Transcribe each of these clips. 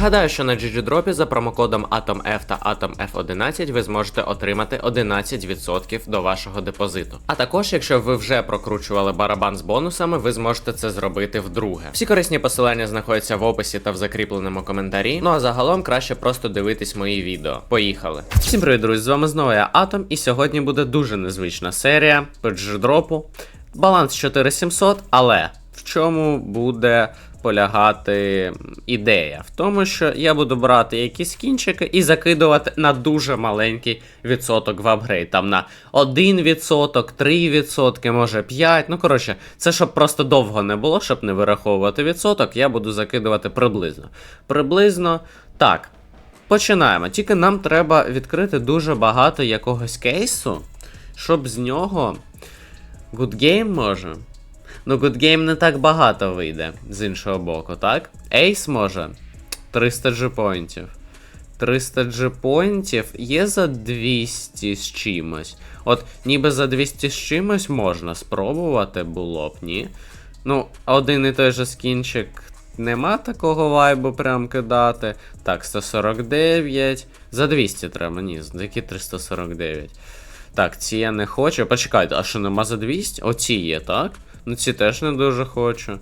Нагадаю, що на GGDrop за промокодом AtomF та AtomF11 ви зможете отримати 11% до вашого депозиту. А також, якщо ви вже прокручували барабан з бонусами, ви зможете це зробити вдруге. Всі корисні посилання знаходяться в описі та в закріпленому коментарі. Ну а загалом краще просто дивитись мої відео. Поїхали! Всім привіт, друзі! З вами знову я Атом, і сьогодні буде дуже незвична серія по GGDrop. Баланс 4700, але в чому буде полягати ідея? В тому, що я буду брати якісь кінчики і закидувати на дуже маленький відсоток в апгрейд. Там на 1%, 3%, може 5%. Ну, коротше, це щоб просто довго не було, щоб не вираховувати відсоток, я буду закидувати приблизно. Приблизно так. Починаємо. Тільки нам треба відкрити дуже багато якогось кейсу, щоб з нього. Good Game може. Ну, Good Game не так багато вийде з іншого боку, так? Ace може 300 джипоінтів. 300 джипоінтів є за 200 з чимось. От, ніби за 200 з чимось можна спробувати було б, ні? Ну, один і той же скінчик нема такого вайбу прям кидати. Так, 149. За 200 треба, ні, які 349. Так, ці я не хочу. Почекайте, а що нема за 200? Оці є, так? Ну ці теж не дуже хочу.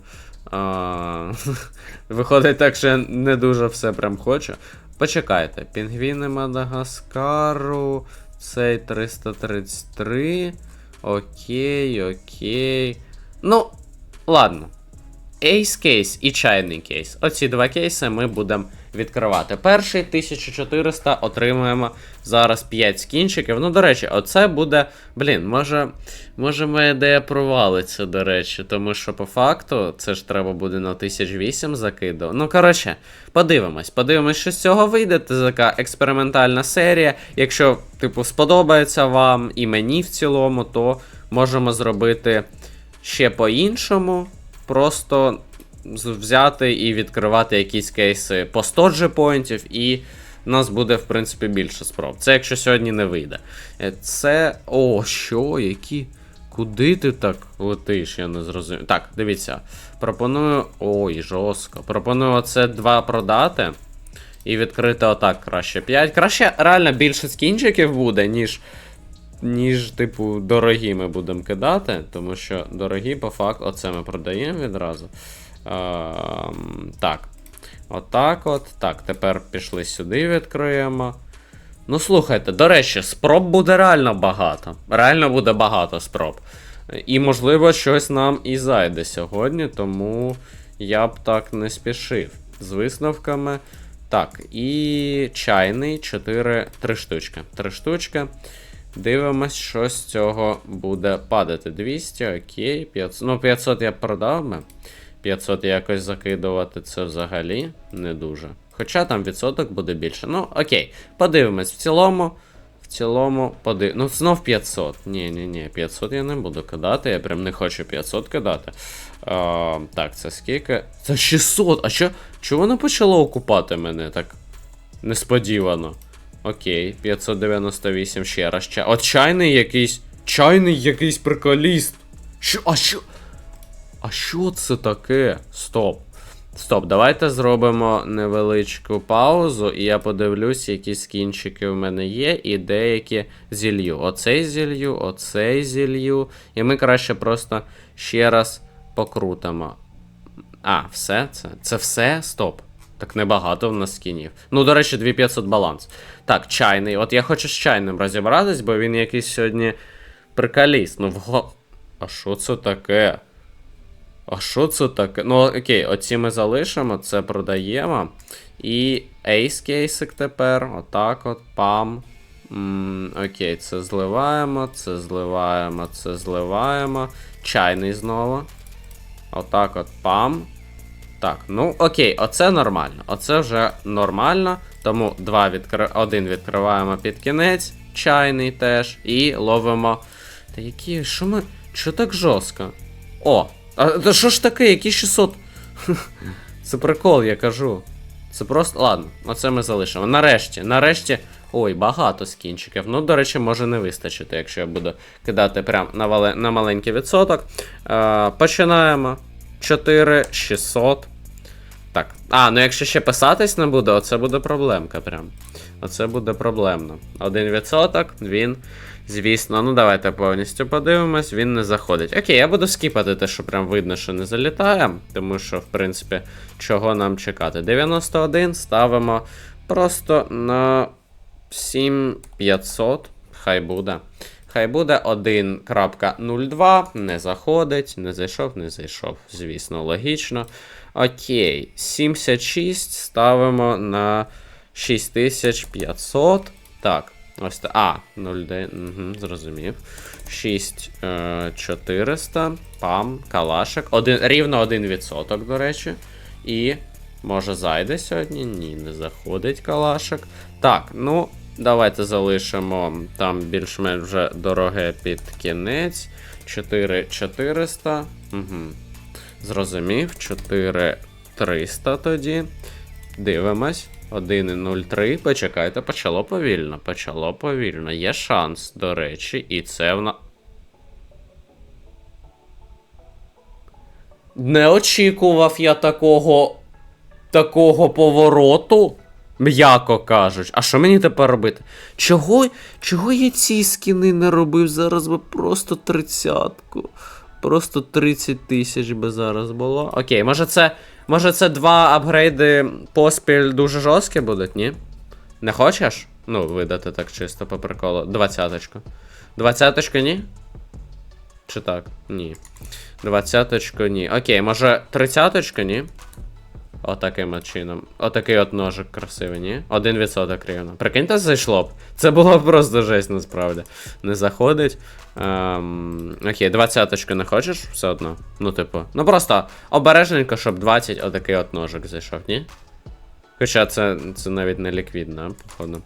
А, Виходить так, що я не дуже все прям хочу. Почекайте, пінгвіни Мадагаскару. Цей 333. Окей, окей. Ну, ладно. Ейс кейс і чайний кейс. Оці два кейси ми будемо відкривати. Перший 1400 отримуємо зараз 5 скінчиків. Ну, до речі, оце буде. Блін, може, може моя ідея провалиться, до речі, тому що по факту це ж треба буде на 1008 закидувати. Ну, коротше, подивимось. Подивимось, що з цього вийде. Це така експериментальна серія. Якщо, типу, сподобається вам і мені в цілому, то можемо зробити ще по-іншому. Просто взяти і відкривати якісь кейси по 100 джепоінтів, і в нас буде, в принципі, більше спроб. Це якщо сьогодні не вийде. Е, Це. О, що? Які? Куди ти так летиш? Я не зрозумів. Так, дивіться. Пропоную. Ой, жорстко. Пропоную оце два продати. І відкрити отак краще 5. Краще реально більше скінчиків буде, ніж. Ніж, типу, дорогі ми будемо кидати, тому що дорогі, по факту, оце ми продаємо відразу. Ем, так. Отак от. Так, тепер пішли сюди, відкриємо. Ну, слухайте, до речі, спроб буде реально багато. Реально буде багато спроб. І, можливо, щось нам і зайде сьогодні, тому я б так не спішив. З висновками. Так, і чайний 4, 3 штучки. 3 штучки. Дивимось, що з цього буде падати. 200, окей, 500. Ну, 500 я продав би. 500 якось закидувати це взагалі не дуже. Хоча там відсоток буде більше. Ну, окей. Подивимось. В цілому. В цілому, подив... Ну, знов 500. Ні, ні, ні, 500 я не буду кидати. Я прям не хочу 500 кидати. А, так, це скільки? Це 600. А що? Чого воно почало окупати мене так несподівано? Окей, 598 ще раз. Ча... От чайний якийсь. Чайний якийсь приколіст. Що? А що? А що це таке? Стоп. Стоп, давайте зробимо невеличку паузу, і я подивлюсь, які скінчики в мене є, і деякі зілью. Оцей зілью, оцей зілью. І ми краще просто ще раз покрутимо. А, все це? Це все? Стоп. Так небагато в нас скінів. Ну, до речі, 2500 баланс. Так, чайний. От я хочу з чайним розібратись, бо він якийсь сьогодні приколіст. Ну, вго... А що це таке? А що це таке? Ну, окей, оці ми залишимо, це продаємо. І ейс кейсик тепер. Отак от, пам. М, окей, це зливаємо, це зливаємо, це зливаємо. Чайний знову. Отак от, пам. Так, ну окей, оце нормально. Оце вже нормально. Тому два відкри... один відкриваємо під кінець, чайний теж, і ловимо. Та які. Що ми. Що так жорстко? О! А та що ж таке, які 600? Це прикол, я кажу. Це просто. Ладно, оце ми залишимо. Нарешті, нарешті. Ой, багато скінчиків. Ну, до речі, може не вистачити, якщо я буду кидати прям на, вале... на маленький відсоток. Е, починаємо. 4600. Так. А, ну якщо ще писатись не буде, оце буде проблемка прям. Оце буде проблемно. Один відсоток, він, звісно, ну давайте повністю подивимось, він не заходить. Окей, я буду скіпати те, що прям видно, що не залітає, тому що, в принципі, чого нам чекати. 91 ставимо просто на 7500. Хай буде. Хай буде 1.02, не заходить, не зайшов, не зайшов. Звісно, логічно. Окей, 76 ставимо на 6500. Так, ось так. А, 0,9, угу, зрозумів. 6400. Пам, калашик. Один, рівно 1%, до речі. І. Може зайде сьогодні? Ні, не заходить калашик. Так, ну, давайте залишимо там більш-менш вже дороге під кінець. 4400. Угу. Зрозумів. 4300 тоді. Дивимось. 1,03. Почекайте, почало повільно. Почало повільно. Є шанс, до речі, і це в на. Не очікував я такого. Такого повороту. М'яко кажуть. А що мені тепер робити? Чого, чого я ці скіни не робив? Зараз би просто тридцятку. Просто 30 тисяч би зараз було. Окей, може це. Може це два апгрейди поспіль дуже жорсткі будуть, ні? Не хочеш? Ну, видати так чисто по приколу. Двадцяточку. Двадцяточку ні? Чи так? Ні. Двадцяточку ні. Окей, може тридцяточку ні? Отаким от чином. Отакий от ножик красивий, ні? Один відсоток рівно. Прикиньте, зайшло б. Це було б просто жесть, насправді. Не заходить. Ем, окей, двадцяточку не хочеш все одно. Ну, типу. Ну просто обережненько, щоб 20 отакий от ножик зайшов, ні? Хоча це, це навіть не ліквідно, походу.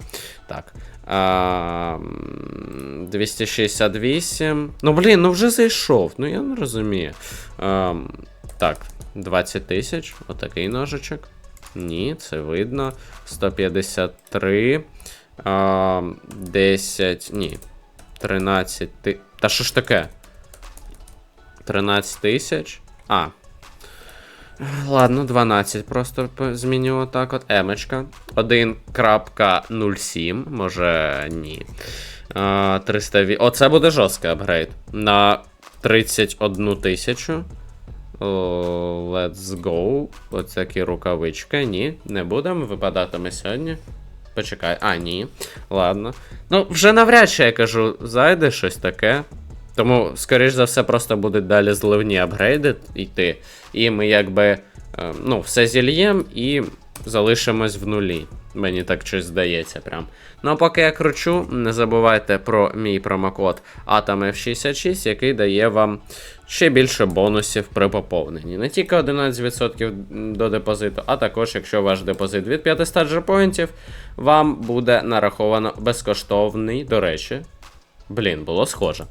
Так. Ем, 268. Ну, блін, ну вже зайшов. Ну я не розумію. Ем, так, 20 тисяч. Отакий ножичок. Ні, це видно. 153. А, 10. Ні. 13 ти. Та що ж таке? 13 тисяч. А. Ладно, 12 просто зміню отак от. Емочка. 1.07. Може, ні. А, 300... ві- Оце буде жорсткий апгрейд. На 31 тисячу. Let's go. Ось такі рукавички. Ні, не будемо. Випадатиме сьогодні. Почекай. А, ні. Ладно. Ну, вже навряд чи я кажу, зайде щось таке. Тому, скоріш за все, просто будуть далі зливні апгрейди йти. І ми якби е, ну, все зільєм і залишимось в нулі. Мені так щось здається прям. Ну а поки я кручу, не забувайте про мій промокод AtomF66, який дає вам ще більше бонусів при поповненні. Не тільки 11% до депозиту, а також, якщо ваш депозит від 500 джерпоінтів, вам буде нараховано безкоштовний, до речі. Блін, було схоже.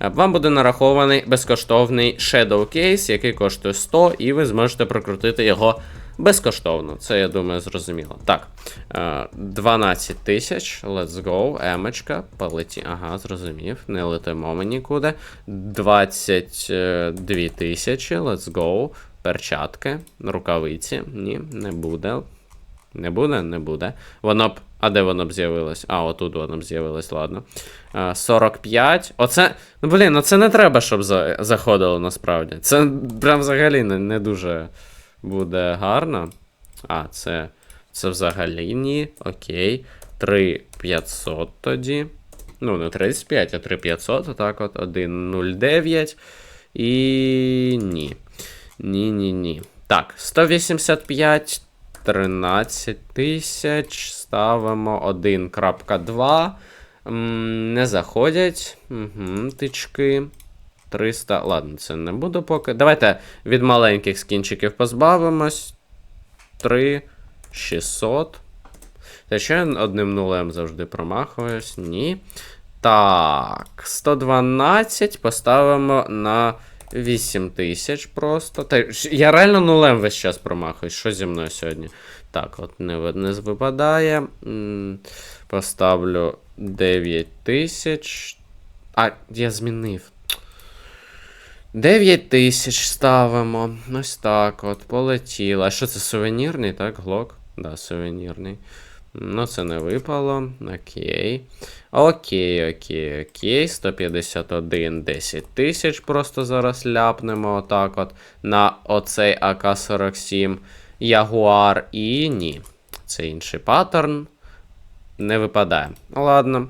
Е, Вам буде нарахований безкоштовний Shadow Case, який коштує 100, і ви зможете прокрутити його безкоштовно. Це, я думаю, зрозуміло. Так. е, 12 тисяч. Let's go. Емочка. Полеті. Ага, зрозумів. Не летимо ми нікуди. 22 тисячі. Let's go. Перчатки. Рукавиці. Ні, не буде. Не буде, не буде. Воно б. А де воно б з'явилось? А, отут воно б з'явилось, ладно. 45. Оце. Ну блін, ну це не треба, щоб заходило насправді. Це прям взагалі не, не дуже буде гарно. А, це. Це взагалі ні. Окей. 3500 тоді. Ну, не 35, а 3500. Отак от. 1,09. І. Ні. Ні, ні. Так, 185. 13 тисяч. Ставимо 1.2. М, Не заходять. Угу, тички. 300. Ладно, це не буду поки. Давайте від маленьких скінчиків позбавимось. 3. 600. Та ще одним нулем завжди промахуюсь. Ні. Так. 112 поставимо на 8000 просто. Та, я реально нулем весь час промахуюсь. Що зі мною сьогодні? Так, от не, не випадає. Поставлю 9000. А, я змінив. 9 тисяч ставимо. Ось так от, полетіло. А що це сувенірний, так? Глок? Да, сувенірний. Ну, це не випало. Окей. Окей, окей, окей. 151, 10 тисяч. Просто зараз ляпнемо отак от на оцей АК-47 Ягуар. І ні. Це інший паттерн. Не випадає. Ладно.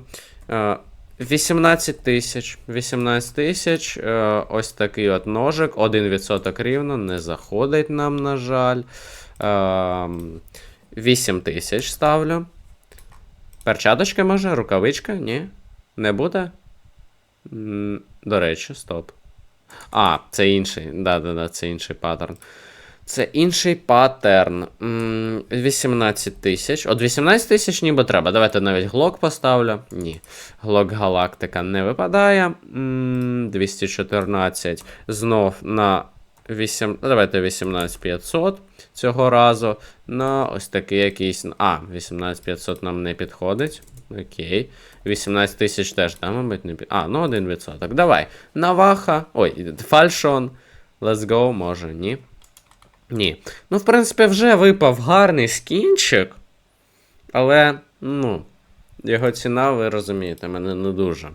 Е, 18 тисяч. 18 тисяч. Е, ось такий от ножик. 1% рівно. Не заходить нам, на жаль. Е, 8 тисяч ставлю. Перчаточка може? Рукавичка? Ні? Не буде? До речі, стоп. А, це інший. Да-да-да, це інший паттерн. Це інший паттерн. 18 тисяч. От 18 тисяч ніби треба. Давайте навіть глок поставлю. Ні. Глок Галактика не випадає. 214. Знов на 8. ну, Давайте 18500 цього разу. На ось такий якийсь. А, 18500 нам не підходить. Окей. 18 тисяч теж, да, мабуть, не під. А, ну 1%. Давай. Наваха. Ой, фальшон. Let's go, може, ні. Ні. Ну, в принципі, вже випав гарний скінчик. Але, ну, його ціна, ви розумієте, мене не дуже.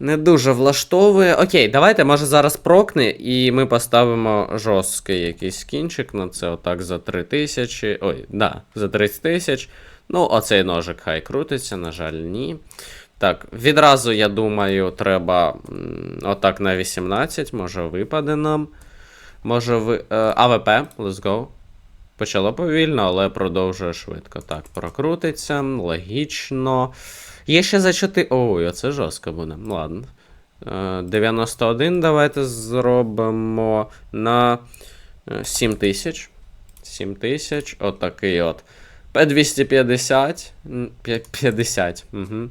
Не дуже влаштовує. Окей, давайте, може, зараз прокне, і ми поставимо жорсткий якийсь скінчик на це отак за 3 тисячі. Ой, да, за 30 тисяч. Ну, оцей ножик хай крутиться, на жаль, ні. Так, відразу, я думаю, треба отак на 18, може випаде нам. Може ви. Е, АВП, let's go. Почало повільно, але продовжує швидко. Так, прокрутиться, логічно. Є ще за 4. Ой, оце жорстко буде. Ладно. Е, 91 давайте зробимо на е, 7 тисяч. 7 тисяч. Отакий от. P250. 50. Угу.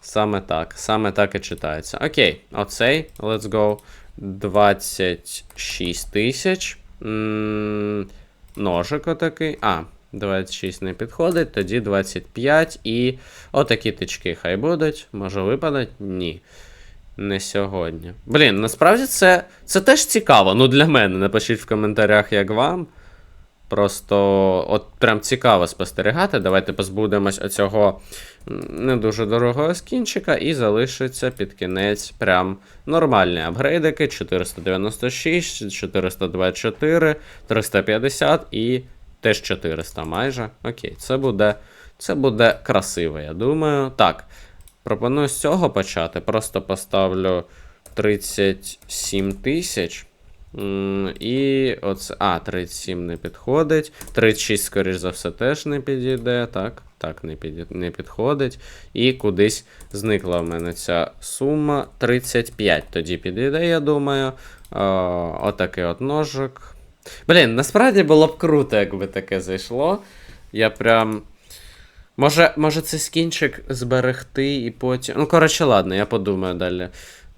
Саме так. Саме так і читається. Окей, оцей. Let's go. 26 тисяч. Ножик отакий. А, 26 не підходить, тоді 25 і отакі тички хай будуть. Може випадать? Ні. Не сьогодні. Блін, насправді це, це теж цікаво. Ну, для мене. Напишіть в коментарях, як вам. Просто от прям цікаво спостерігати. Давайте позбудемось оцього не дуже дорогого скінчика, і залишиться під кінець прям нормальні апгрейдики: 496, 424, 350 і теж 400 майже. Окей, це буде, це буде красиво, я думаю. Так, пропоную з цього почати. Просто поставлю 37 тисяч. І оце. А, 37 не підходить. 36, скоріш за все, теж не підійде. Так, так, не, піді... не підходить. І кудись зникла в мене ця сума. 35 тоді підійде, я думаю. О, отакий от ножик. Блін, насправді було б круто, якби таке зайшло. Я прям. Може, може це скінчик зберегти і потім. Ну, коротше, ладно, я подумаю далі.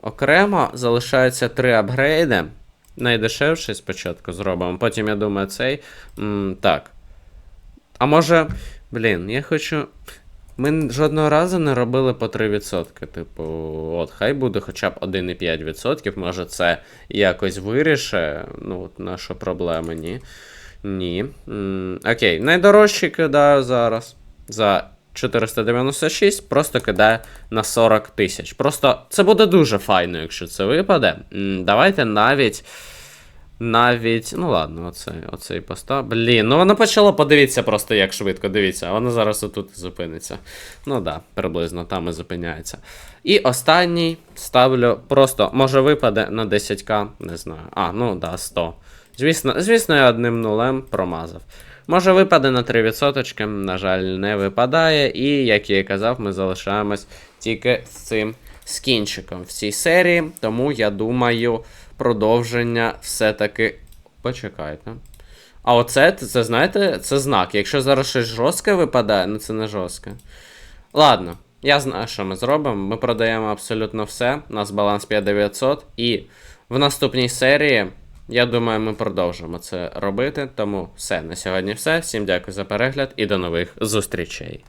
Окремо залишаються три апгрейди. Найдешевший спочатку зробимо. Потім, я думаю, цей. М, так. А може. Блін, я хочу. Ми жодного разу не робили по 3%. Типу, от, хай буде хоча б 1,5%. Може це якось вирішить ну, от нашу проблему, ні. Ні. М, окей, найдорожчий кидаю зараз. За 496 просто кидаю на 40 тисяч. Просто це буде дуже файно, якщо це випаде. Давайте навіть. Навіть. Ну ладно, оцей, оцей постав. Блін, ну воно почало, подивіться просто, як швидко. Дивіться, воно зараз отут зупиниться. Ну да, приблизно там і зупиняється. І останній ставлю просто, може випаде на 10к, не знаю. А, ну да, 100. Звісно, звісно, я одним нулем промазав. Може випаде на 3%, на жаль, не випадає. І, як я і казав, ми залишаємось тільки з цим скінчиком в цій серії. Тому я думаю, продовження все-таки. Почекайте. А оце, це, знаєте, це знак. Якщо зараз щось жорстке випадає, ну це не жорстке. Ладно, я знаю, що ми зробимо. Ми продаємо абсолютно все. У нас баланс 5900. І в наступній серії, я думаю, ми продовжимо це робити. Тому все, на сьогодні все. Всім дякую за перегляд і до нових зустрічей.